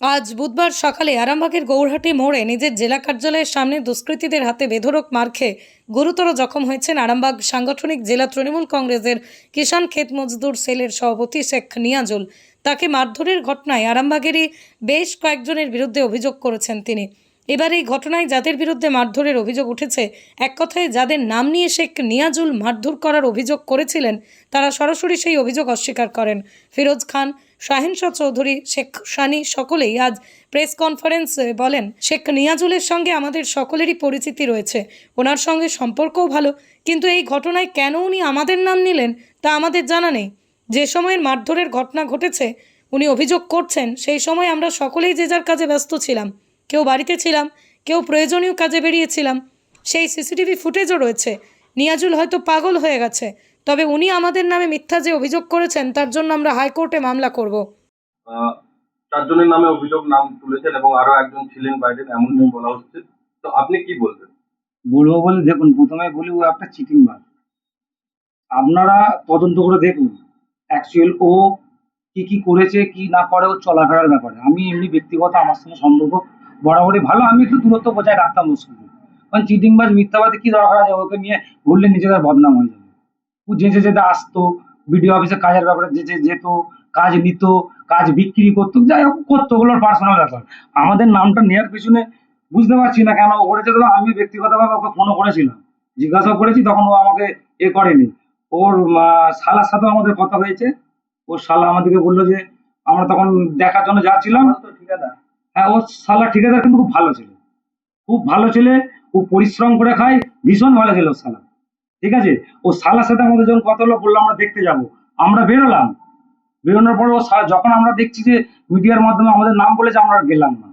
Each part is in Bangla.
আজ বুধবার সকালে আরামবাগের গৌরহাটি মোড়ে নিজের জেলা কার্যালয়ের সামনে দুষ্কৃতীদের হাতে বেধরক মার খেয়ে গুরুতর জখম হয়েছেন আরামবাগ সাংগঠনিক জেলা তৃণমূল কংগ্রেসের কিষাণ ক্ষেত মজদুর সেলের সভাপতি শেখ নিয়াজুল। তাকে মারধরের ঘটনায় আরামবাগেরই বেশ কয়েকজনের বিরুদ্ধে অভিযোগ করেছেন তিনি। এবার এই ঘটনায় যাদের বিরুদ্ধে মারধরের অভিযোগ উঠেছে, এক কথায় যাদের নাম নিয়ে শেখ নিয়াজুল মারধর করার অভিযোগ করেছিলেন, তারা সরাসরি সেই অভিযোগ অস্বীকার করেন। ফিরোজ খান, শাহিন শাহ চৌধুরী, শেখ সানি সকলেই আজ প্রেস কনফারেন্সে বলেন, শেখ নিয়াজুলের সঙ্গে আমাদের সকলেরই পরিচিতি রয়েছে। ওনার সঙ্গে সম্পর্কও ভালো, কিন্তু এই ঘটনায় কেন উনি আমাদের নাম নিলেন তা আমাদের জানা নেই। যে সময়ের মারধরের ঘটনা ঘটেছে, উনি অভিযোগ করছেন, সেই সময় আমরা সকলেই যে যার কাজে ব্যস্ত ছিলাম। কেউ বাড়িতে ছিলাম কেউ প্রয়োজনীয় কাজে বেরিয়েছিলাম। সেই সিসিটিভি ফুটেজও রয়েছে। নিয়াজুল হয়তো পাগল হয়ে গেছে তবে উনি আমাদের নামে মিথ্যা যে অভিযোগ করেছেন তার জন্য আমরা হাইকোর্টে মামলা করব। আহ, চারজনের নামে অভিযোগ নাম তুলেছেন এবং আরও একজন ছিলেন বাইরে এমনটাই বলা হচ্ছে। তো আপনি কি বলবেন? বলব বলে দেখুন প্রথমে বলি ও একটা চিটিং মার আপনারা তদন্ত করে দেখুন অ্যাকচুয়াল ও কি কি করেছে কি না করে ও চলাফেরার ব্যাপারে। আমি এমনি ব্যক্তিগত আমার সঙ্গে সম্পর্ক বরাবরই ভালো, আমি একটু দূরত্ব বজায় রাখতাম ওর সঙ্গে। কারণ চিটিং বাজ মিথ্যাবাদী কি দরকার আছে ওকে নিয়ে ঘুরলে নিজেদের বদনাম হয়ে যাবে। ও যেতে যেতে আসতো, বিডিও অফিসে কাজের ব্যাপারে যে যে যেত, কাজ নিত, কাজ বিক্রি করতো, যাই হোক, করতো, ওগুলোর পার্সোনাল ব্যাপার। আমাদের নামটা নেওয়ার পিছনে বুঝতে পারছি না কেন ও করেছে আমি ব্যক্তিগতভাবে ওকে ফোনও করেছিলাম। জিজ্ঞাসাও করেছি, তখন ও আমাকে এ করেনি। ওর শালার সাথেও আমাদের কথা হয়েছে। ওর শালা আমাদেরকে বলল যে, আমরা তখন দেখার জন্য যাচ্ছিলাম। হ্যাঁ ওর শালা ঠিকাদার কিন্তু খুব ভালো ছেলে। খুব ভালো ছেলে ও পরিশ্রম করে খায়, ভীষণ ভালো ছেলে ওর শালা। ঠিক আছে? ও শালার সাথে আমাদের যখন কথা হলো, বলল, আমরা দেখতে যাব। আমরা বেরোলাম। বেরোনোর পর ও যখন আমরা দেখছি যে মিডিয়ার মাধ্যমে আমাদের নাম বলেছে, আমরা গেলাম না।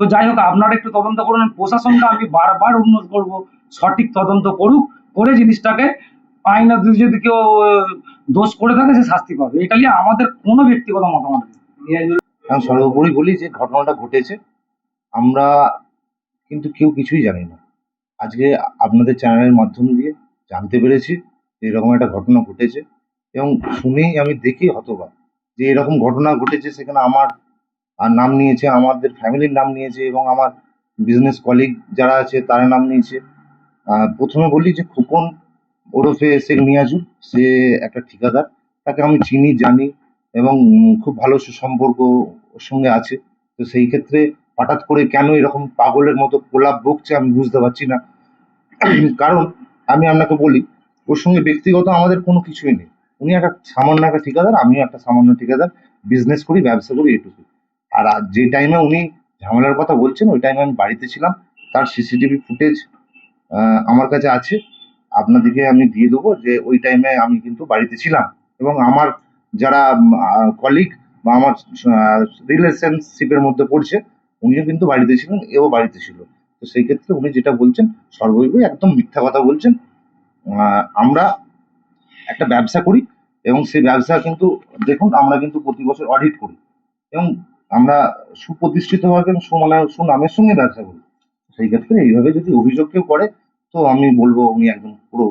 তো যাই হোক, আপনারা একটু তদন্ত করুন প্রশাসনটা আমি বারবার উন্নত করব, সঠিক তদন্ত করুক, করে জিনিসটাকে আইন যদি কেউ দোষ করে থাকে, সে শাস্তি পাবে। এটা নিয়ে আমাদের কোনো ব্যক্তিগত মতামত নেই। আমি সর্বোপরি বলি যে ঘটনাটা ঘটেছে, আমরা কিন্তু কেউ কিছুই জানি না। আজকে আপনাদের চ্যানেলের মাধ্যম দিয়ে জানতে পেরেছি যে এরকম একটা ঘটনা ঘটেছে এবং শুনেই আমি দেখি হতবাক যে এরকম ঘটনা ঘটেছে সেখানে আমার নাম নিয়েছে, আমাদের ফ্যামিলির নাম নিয়েছে এবং আমার বিজনেস কলিগ যারা আছে তার নাম নিয়েছে। প্রথমে বলি যে খোকন ওরফে শেখ নিয়াজুল সে একটা ঠিকাদার, তাকে আমি চিনি, জানি এবং খুব ভালো সুসম্পর্ক সঙ্গে আছে। তো সেই ক্ষেত্রে হঠাৎ করে কেন এরকম পাগলের মতো কোলাপ বকছে আমি বুঝতে পারছি না। কারণ আমি আপনাকে বলি, ওর সঙ্গে ব্যক্তিগত আমাদের কোনো কিছুই নেই। উনি একটা সামান্য একটা ঠিকাদার, আমিও একটা সামান্য ঠিকাদার। বিজনেস করি, ব্যবসা করি, এটুকু। আর যে টাইমে উনি ঝামেলার কথা বলছেন, ওই টাইমে আমি বাড়িতে ছিলাম। তার সিসিটিভি ফুটেজ আমার কাছে আছে। আপনাদেরকে আমি দিয়ে দেবো যে ওই টাইমে আমি কিন্তু বাড়িতে ছিলাম। এবং আমার যারা কলিগ বা আমার রিলেশনশিপের মধ্যে পড়ছে, উনিও কিন্তু বাড়িতে ছিলেন, এও বাড়িতে ছিল। তো সেই ক্ষেত্রে উনি যেটা বলছেন সর্বৈবই একদম মিথ্যা কথা বলছেন। আমরা একটা ব্যবসা করি এবং সেই ব্যবসা কিন্তু, দেখুন, আমরা কিন্তু প্রতি বছর অডিট করি। এবং আমরা সুপ্রতিষ্ঠিতভাবে সুমানে, সুনামের সঙ্গে ব্যবসা করি। সেই ক্ষেত্রে এইভাবে যদি অভিযোগ কেউ করে, তো আমি বলব উনি একদম পুরো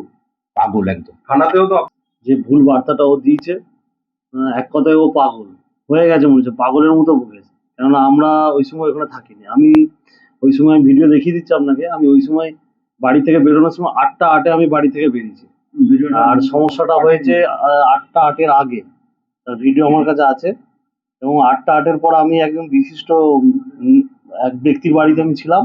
পাগল একদম। থানাতেও তো যে ভুল বার্তাটা ও দিয়েছে এক কথায় ও পাগল। হয়ে গেছে মনে হচ্ছে পাগলের মতো বকেছে কেননা আমরা ওই সময় ওখানে থাকিনি। আমি ওই সময় ভিডিও দেখিয়ে দিচ্ছি আপনাকে আমি ওই সময় বাড়ি থেকে বেরোনোর সময় আটটা আটে আমি বাড়ি থেকে বেরিয়েছি। আর সমস্যাটা হয়েছে আটটা আটের আগে। ভিডিও আমার কাছে আছে। এবং আটটা আটের পর আমি একজন বিশিষ্ট এক ব্যক্তির বাড়িতে আমি ছিলাম।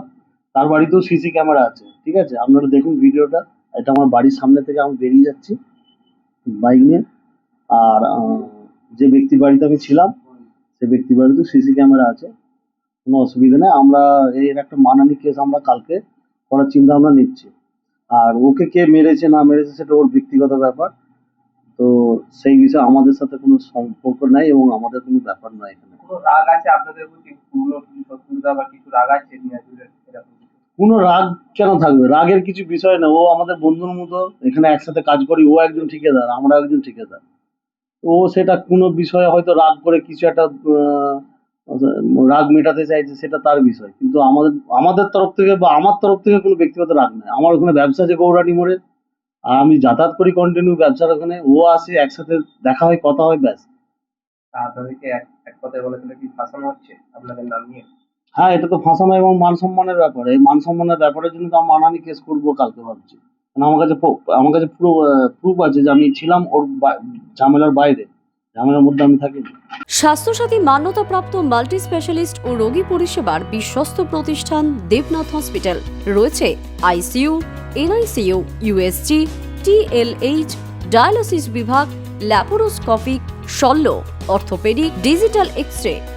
তার বাড়িতেও সিসি ক্যামেরা আছে ঠিক আছে? আপনারা দেখুন ভিডিওটা। এটা আমার বাড়ির সামনে থেকে আমি বেরিয়ে যাচ্ছি বাইক নিয়ে। আর যে ব্যক্তির বাড়িতে আমি ছিলাম সে ব্যক্তির বাড়িতে সিসি ক্যামেরা আছে কোনো অসুবিধা নেই। আমরা এর একটা মানানি কেস আমরা কালকে করার চিন্তা ভাবনা নিচ্ছি। আর ওকে কে মেরেছে না মেরেছে সেটা ওর ব্যক্তিগত ব্যাপার। তো সেই বিষয়ে আমাদের সাথে কোনো সম্পর্ক নাই এবং আমাদের কোনো ব্যাপার নয় এখানে। কোনো রাগ আছে আপনাদের প্রতি? পুরনো কিছু শত্রুতা বা কিছু রাগ আছে কোনো রাগ কেন থাকবে? রাগের কিছু বিষয় না ও আমাদের বন্ধুর মতো এখানে একসাথে কাজ করি ও একজন ঠিকাদার আমরা একজন ঠিকাদার। ও সেটা কোনো বিষয়ে হয়তো রাগ করে কিছু একটা আহ, রাগ মেটাতে চাইছে সেটা তার বিষয়। কিন্তু আমাদের আমাদের তরফ থেকে বা আমার তরফ থেকে কোনো ব্যক্তিগত রাগ নেই। আমার ওখানে ব্যবসা আছে গৌরানি মোড়ে আর আমি যাতায়াত করি কন্টিনিউ ব্যবসার ওখানে ও আসে একসাথে দেখা হয় কথা হয় ব্যাস। এক এক কথায় বলে কি ফাঁসানো হচ্ছে আপনাদের নাম নিয়ে? হ্যাঁ এটা তো ফাঁসানো এবং মান সম্মানের ব্যাপার। এই মান সম্মানের ব্যাপারের জন্য তো আমি মানহানি কেস করব কালকে ভাবছি। কারণ আমার কাছে আমার কাছে পুরো প্রুফ আছে যে আমি ছিলাম ওর ঝামেলার বাইরে। ঝামেলার মধ্যে আমি থাকিনি। স্বাস্থ্যসাথী মান্যতাপ্রাপ্ত মাল্টি স্পেশালিস্ট ও রোগী পরিষেবার বিশ্বস্ত প্রতিষ্ঠান দেবনাথ হসপিটাল। রয়েছে ICU, NICU USG TLH dialysis বিভাগ, ল্যাপারোস্কোপিক, শল্য, অর্থোপেডিক, ডিজিটাল এক্স রে